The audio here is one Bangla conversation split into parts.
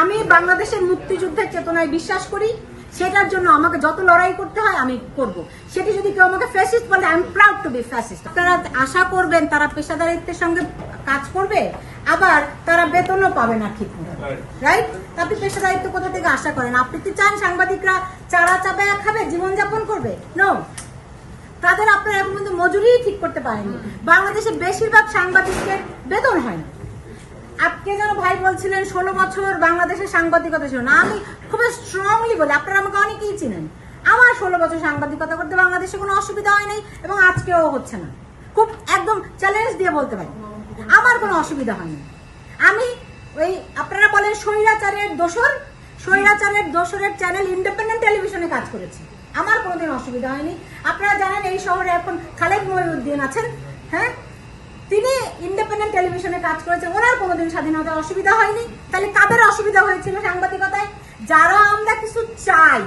আমি বাংলাদেশের মুক্তিযুদ্ধের চেতনায় বিশ্বাস করি সেটার জন্য আমাকে যত লড়াই করতে হয় আমি করব। সেটি যদি কেউ আমাকে ফ্যাসিস্ট বলে I'm proud to be fascist তারা আশা করবেন তারা পেশাদারিত্বের সঙ্গে কাজ করবে আবার তারা বেতনও পাবে না ঠিক রাইট আপনি পেশাদারিত্ব কোথা থেকে আশা করেন? আপনি কি চান সাংবাদিকরা চারা চাপা খাবে জীবনযাপন করবে? নো তাদের আপনারা এখন পর্যন্ত মজুরি ঠিক করতে পারেননি। বাংলাদেশে বেশিরভাগ সাংবাদিকদের বেতন হয় না আপনি যেন ভাই বলছিলেন ষোলো বছর বাংলাদেশের সাংবাদিকতা ছিল না, আমি খুব স্ট্রংলি বলি, আপনারা আমাকে অনেকেই চিনেন। আমার ষোলো বছর সাংবাদিকতা করতে বাংলাদেশে কোনো অসুবিধা হয় নাই এবং আজকেও হচ্ছে না। খুব একদম চ্যালেঞ্জ দিয়ে বলতে পারি, আমার কোনো অসুবিধা হয়নি আমি ওই, আপনারা বলেন স্বৈরাচারের দোসর স্বৈরাচারের দোসরের চ্যানেল ইন্ডিপেন্ডেন্ট টেলিভিশনে কাজ করেছি। আমার কোনোদিন অসুবিধা হয়নি। আপনারা জানেন এই শহরে এখন খালেদ মহিউদ্দিন আছেন হ্যাঁ? তিনি ইন্ডিপেন্ডেন্ট টেলিভিশনে কাজ করেছেন, ওনার কোনোদিন স্বাধীনতার অসুবিধা হয়নি। তাহলে কাদের অসুবিধা হয়েছিল সাংবাদিকতায়? যারা আমরা কিছু চাই,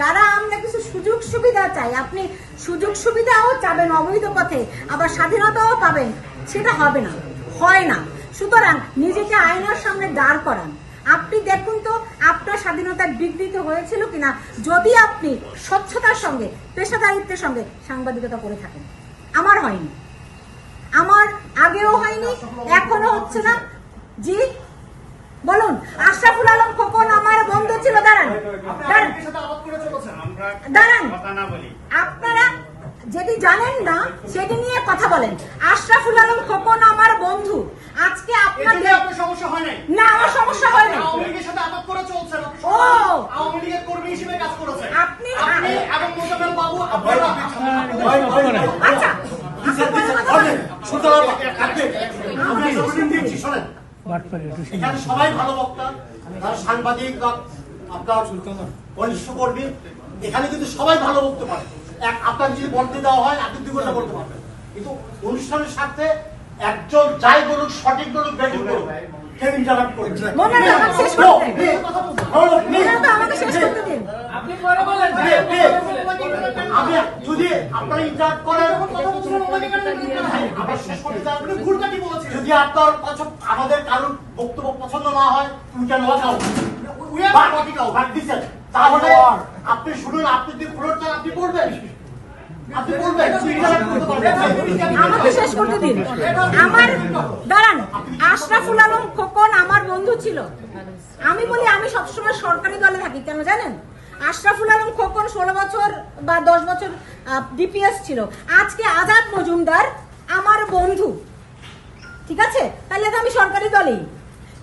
যারা আমরা কিছু সুযোগ সুবিধা চাই, আপনি সুযোগ সুবিধাও চাবেন অবৈধ পথে, আবার স্বাধীনতাও পাবেন, সেটা হবে না, হয় না। সুতরাং নিজেকে আয়নার সামনে দাঁড় করান। আপনি দেখুন তো, আপনার স্বাধীনতা বিঘ্নিত হয়েছিল কিনা, যদি আপনি স্বচ্ছতার সঙ্গে, পেশাদারিত্বের সঙ্গে সাংবাদিকতা করে থাকেন। আমার হয়নি। আগেও হয়নি এখনও হচ্ছে না জি বলুন আশরাফুল আলম খোকন আমার বন্ধু ছিল দাঁড়ান দাঁড়ান আমরা দাঁড়ান। কথা না বলি আপনারা যেটি জানেন না সেটি নিয়ে কথা বলেন আশরাফুল আলম খোকন আমার বন্ধু আজকে আপনাদের আপনার সমস্যা হয় নাই না আমার সমস্যা হয় না আওয়ামী লীগের সাথে আপাত করে চলছেন আপনি ও! আওয়ামী লীগের কর্মী হিসেবে কাজ করেছেন আপনি আপনি এবং মোজাম্মেল বাবু আপনারা আচ্ছা আপনার সবাই ভালো বক্তা সাংবাদিক আপনার ঘনিষ্ঠ কর্মী এখানে কিন্তু সবাই ভালো বলতে পারে এক আপনাকে যদি বলতে দেওয়া হয় আপনি দুই ঘণ্টা বলতে পারবেন। কিন্তু অনুষ্ঠানের সাথে একজন যাই বলুক সঠিক বলুক ব্যাটিং করুক কেউ ইন্টারাক্ট করবে হয় যদি আপনারা ইন্টারাক্ট করেন যদি আমাদের কারোর বক্তব্য পছন্দ না হয় তুমি কেন তাহলে আপনি শুনুন আপনি যদি ফ্লোর চান আপনি বলবেন। আপনি বলবেন interact করতে পারবেন। আমাকে শেষ করতে দিন। আমার দাঁড়ান। আশরাফুল আলম খোকন আমার বন্ধু ছিল। আমি বলি আমি সবসময় সরকারি দলে থাকি কেন জানেন? আশরাফুল আলম খোকন ষোলো বছর বা দশ বছর ডিপিএস ছিল। আজকে আজাদ মজুমদার আমার বন্ধু। ঠিক আছে? তাহলে তো আমি সরকারি দলেই।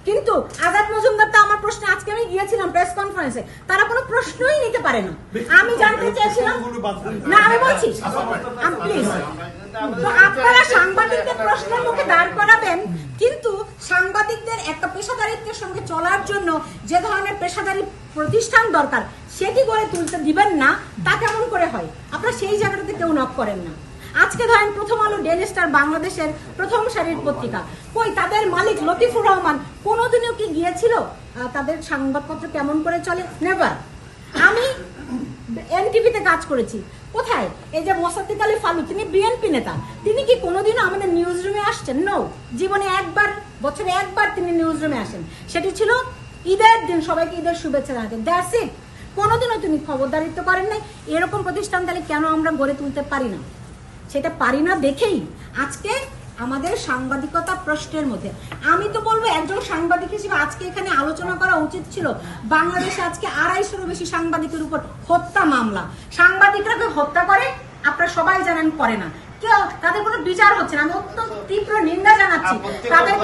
কিন্তু আজাদ মজুমদার তো আমার প্রশ্ন, আজকে আমি গিয়েছিলাম প্রেস কনফারেন্সে তারা কোনো প্রশ্নই নিতে পারে না। আমি জানতে চেয়েছিলাম না, আমি বলছি প্লিজ তো আপনারা সাংবাদিকদের প্রশ্নের মুখে দাঁড় করাবেন, কিন্তু সাংবাদিকদের একটা পেশাদারিত্বের সঙ্গে চলার জন্য যে ধরনের পেশাদারি প্রতিষ্ঠান দরকার সেটি গড়ে তুলতে দিবেন না, তা কেমন করে হয়? আপনারা সেই জায়গাটাতে কেউ নক করেন না। আজকে ধরেন প্রথম আলো ডেলি স্টার বাংলাদেশের প্রথম সারির পত্রিকা। কই তাদের মালিক লতিফুর রহমান কোনোদিনও কি গিয়েছিল? তাদের সংবাদপত্র কেমন করে চলে? নেভার আমি এনটিভিতে কাজ করেছি। কোথায়? এই যে মোসাদ্দিক আলী ফালু, তিনি বিএনপি নেতা। তিনি কি কোনোদিনও আমাদের নিউজ রুমে আসছেন? নো জীবনে একবার, বছরে একবার তিনি নিউজ রুমে আসেন। সেটি ছিল ঈদের দিন, সবাইকে ঈদের শুভেচ্ছা জানাতেন। দ্যাটস ইট কোনোদিনও তিনি খবরদারিত্ব করেন নাই। এরকম প্রতিষ্ঠান তাহলে কেন আমরা গড়ে তুলতে পারি না? সেটা পারি না দেখেই আজকে আমাদের সাংবাদিকতা প্রশ্নের মধ্যে। আমি তো বলব একজন সাংবাদিক হিসেবে আজকে এখানে আলোচনা করা উচিত ছিল বাংলাদেশে আজকে আড়াইশোরও বেশি সাংবাদিকের উপর হত্যা মামলা। সাংবাদিকরা কেউ হত্যা করে আপনারা সবাই জানেন করে না। কেউ তাদের কোনো বিচার হচ্ছে না। আমি অত্যন্ত তীব্র নিন্দা জানাচ্ছি। তাদের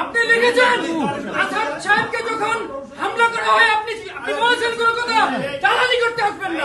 আপনি লিখেছেন আসাদ সাহেবকে যখন হামলা করা হয় আপনি আপনি বলেছেন করতে আসবেন না।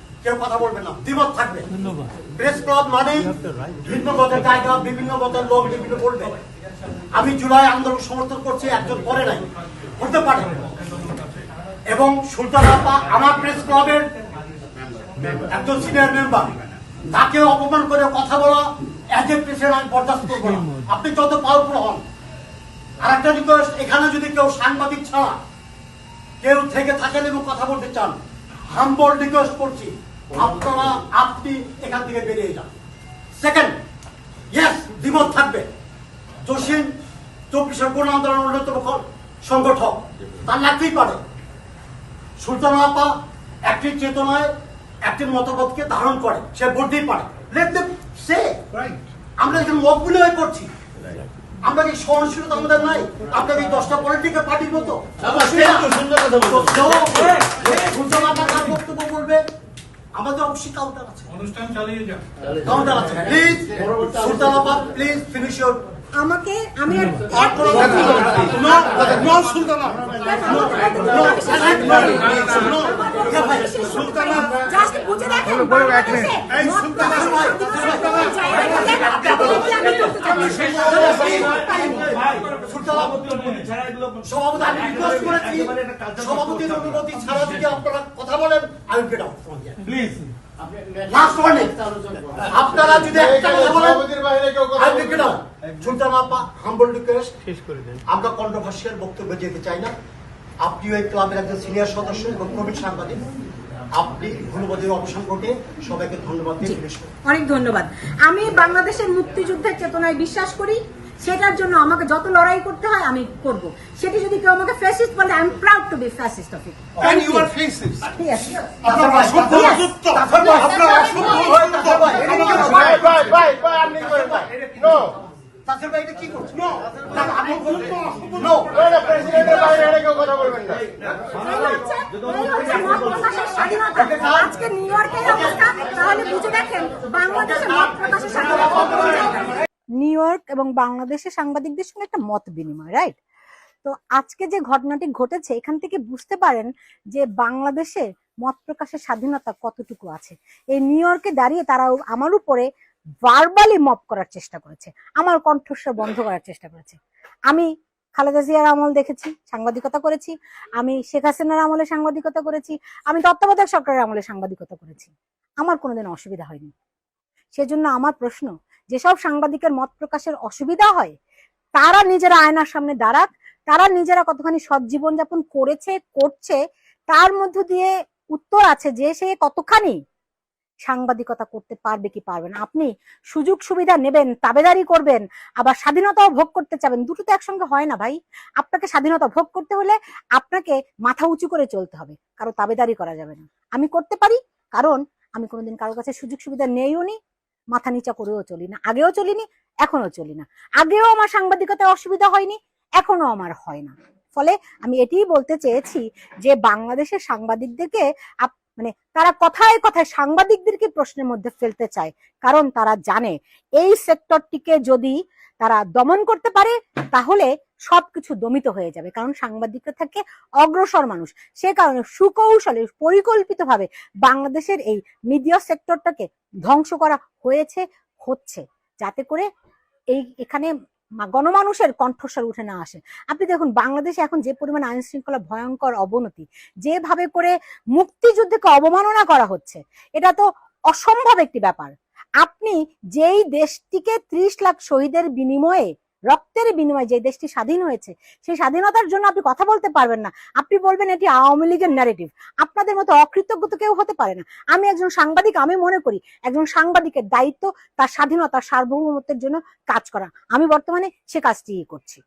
কেউ কথা বলবে না দ্বিমত থাকবে। প্রেস ক্লাব মানে ভিন্ন মতের জায়গা বিভিন্ন মতের লোক বিভিন্ন বলবে। আমি জুলাই আন্দোলন সমর্থন করছি একজন করে নাই। হতে পারে। এবং সুলতান আপা আমার প্রেস ক্লাবের একজন সিনিয়র মেম্বার তাকে অপমান করে কথা বলা এজ এ প্রেসিডেন্ট আমি বরদাস্ত করব না। আপনি যত পাওয়ারফুল হন আর একটা রিকোয়েস্ট এখানে যদি কেউ সাংবাদিক ছাড়া কেউ থেকে থাকেন এবং কথা বলতে চান হাম্বল রিকোয়েস্ট করছি। আপনারা আপনি এখান থেকে বেরিয়ে যান। সেকেন্ড ইয়েস দ্বিমত থাকবে। জসিম চব্বিশের গণ আন্দোলনের অন্যতম সংগঠক। তার লাগতেই পারে। সুলতান আপা একটি চেতনায় একটি মতবাদকে ধারণ করে। সে বলতেই পারে। সে আমরা এখানে লোকগুলো হয়ে করছি। আমরা কি সহনশীলতা আমাদের নাই? আপনার এই দশটা পলিটিক্যাল পার্টির মতো? সুলতান আপা তার বক্তব্য বলবে। আমাদের অবশ্যই কাউন্টার আছে অনুষ্ঠান চালিয়ে যান কাউন্টার আছে প্লিজ সুলতান আপা প্লিজ ফিনিশ ইউর আমাকে আমি আর জাস্ট বুঝে দেখেন। সভাপতি আমি রিকোয়েস্ট করেছি সভাপতির অনুমতি ছাড়া যদি আপনারা আপনারা যদি একটা কথা বলেন সুলতান আপা হাম্বল রিকোয়েস্ট শেষ করে দেন। আমরা কন্ট্রোভার্সিয়াল বক্তব্য যেতে চাই না। আপনি ওই ক্লাবের একজন সিনিয়র সদস্য এবং সাংবাদিক। আপনি ধন্যবাদের অবসান ঘটে সবাইকে ধন্যবাদ দিয়ে ফিনিশ করুন। অনেক ধন্যবাদ। আমি বাংলাদেশের মুক্তিযুদ্ধের চেতনায় বিশ্বাস করি। সেটার জন্য আমাকে যত লড়াই করতে হয় আমি করব। সেটি যদি কেউ আমাকে ফ্যাসিস্ট বলে I'm proud to be fascist of it fascist. আপনার অসভ্য Yes. যুক্ত আপনার অসভ্য হয়ে তাছাড়া ভাই এটা কি করছে? নো আমি নো হচ্ছে এই হচ্ছে মত প্রকাশের স্বাধীনতা আজকে নিউ ইয়র্কের অবস্থা তাহলে বুঝে দেখেন বাংলাদেশে মত প্রকাশের স্বাধীনতা নিউ ইয়র্ক এবং বাংলাদেশের সাংবাদিকদের সঙ্গে একটা মত বিনিময় রাইট তো আজকে যে ঘটনাটি ঘটেছে, এখান থেকে বুঝতে পারেন যে বাংলাদেশে মত প্রকাশের স্বাধীনতা কতটুকু আছে। এই নিউ ইয়র্কে দাঁড়িয়ে তারা আমার উপরে ভার্বালি মপ করার চেষ্টা করেছে। আমার কণ্ঠস্বর বন্ধ করার চেষ্টা করেছে। আমি খালেদা জিয়ার আমল দেখেছি, সাংবাদিকতা করেছি। আমি শেখ হাসিনার আমলে সাংবাদিকতা করেছি। আমি তত্ত্বাবধায়ক সরকারের আমলে সাংবাদিকতা করেছি। আমার কোনোদিন অসুবিধা হয়নি। সেজন্য আমার প্রশ্ন যেসব সাংবাদিকের মত প্রকাশের অসুবিধা হয়, তারা নিজেরা আয়নার সামনে দাঁড়াক, তারা নিজেরা কতখানি সৎ জীবনযাপন করেছে, করছে, তার মধ্য দিয়ে উত্তর আছে যে সে কতখানি সাংবাদিকতা করতে পারবে কি পারবে না। আপনি সুযোগ সুবিধা নেবেন, তাবেদারি করবেন, আবার স্বাধীনতাও ভোগ করতে চাবেন, দুটো তো একসঙ্গে হয় না ভাই। আপনাকে স্বাধীনতা ভোগ করতে হলে আপনাকে মাথা উঁচু করে চলতে হবে, কারও তাবেদারি করা যাবে না। আমি করতে পারি, কারণ আমি কোনোদিন কারোর কাছে সুযোগ সুবিধা নেইও নি মাথা নিচা করেও চলি না আগেও চলিনি এখনও চলি না আগেও আমার সাংবাদিকতায় অসুবিধা হয়নি এখনও আমার হয় না। ফলে আমি এটিই বলতে চেয়েছি যে বাংলাদেশের সাংবাদিকদেরকে মানে তারা কথায় কথায় সাংবাদিকদেরকে প্রশ্নের মধ্যে ফেলতে চায়, কারণ তারা জানে এই সেক্টরটিকে যদি তারা দমন করতে পারে, তাহলে সবকিছু দমিত হয়ে যাবে। কারণ সাংবাদিকরা থাকে অগ্রসর মানুষ। সে কারণে সুকৌশলে পরিকল্পিতভাবে বাংলাদেশের এই মিডিয়া সেক্টরটাকে ধ্বংস করা হয়েছে, হচ্ছে। যাতে করে এই এখানে গণমানুষের কণ্ঠস্বর উঠে না আসে। আপনি দেখুন, বাংলাদেশে এখন যে পরিমাণ আইন শৃঙ্খলা ভয়ঙ্কর অবনতি, যেভাবে করে মুক্তিযুদ্ধকে অবমাননা করা হচ্ছে, এটা তো অসম্ভব একটি ব্যাপার। আপনি যেই দেশটিকে ত্রিশ লাখ শহীদের বিনিময়ে রক্তের বিনিময়ে যে দেশটি স্বাধীন হয়েছে, সেই স্বাধীনতার জন্য আপনি কথা বলতে পারবেন না। আপনি বলবেন এটি আওয়ামী লীগের ন্যারেটিভ আপনাদের মতো অকৃতজ্ঞ তো কেউ হতে পারে না। আমি একজন সাংবাদিক, আমি মনে করি একজন সাংবাদিকের দায়িত্ব তার স্বাধীনতা, সার্বভৌমত্বের জন্য কাজ করা। আমি বর্তমানে সে কাজটি করছি।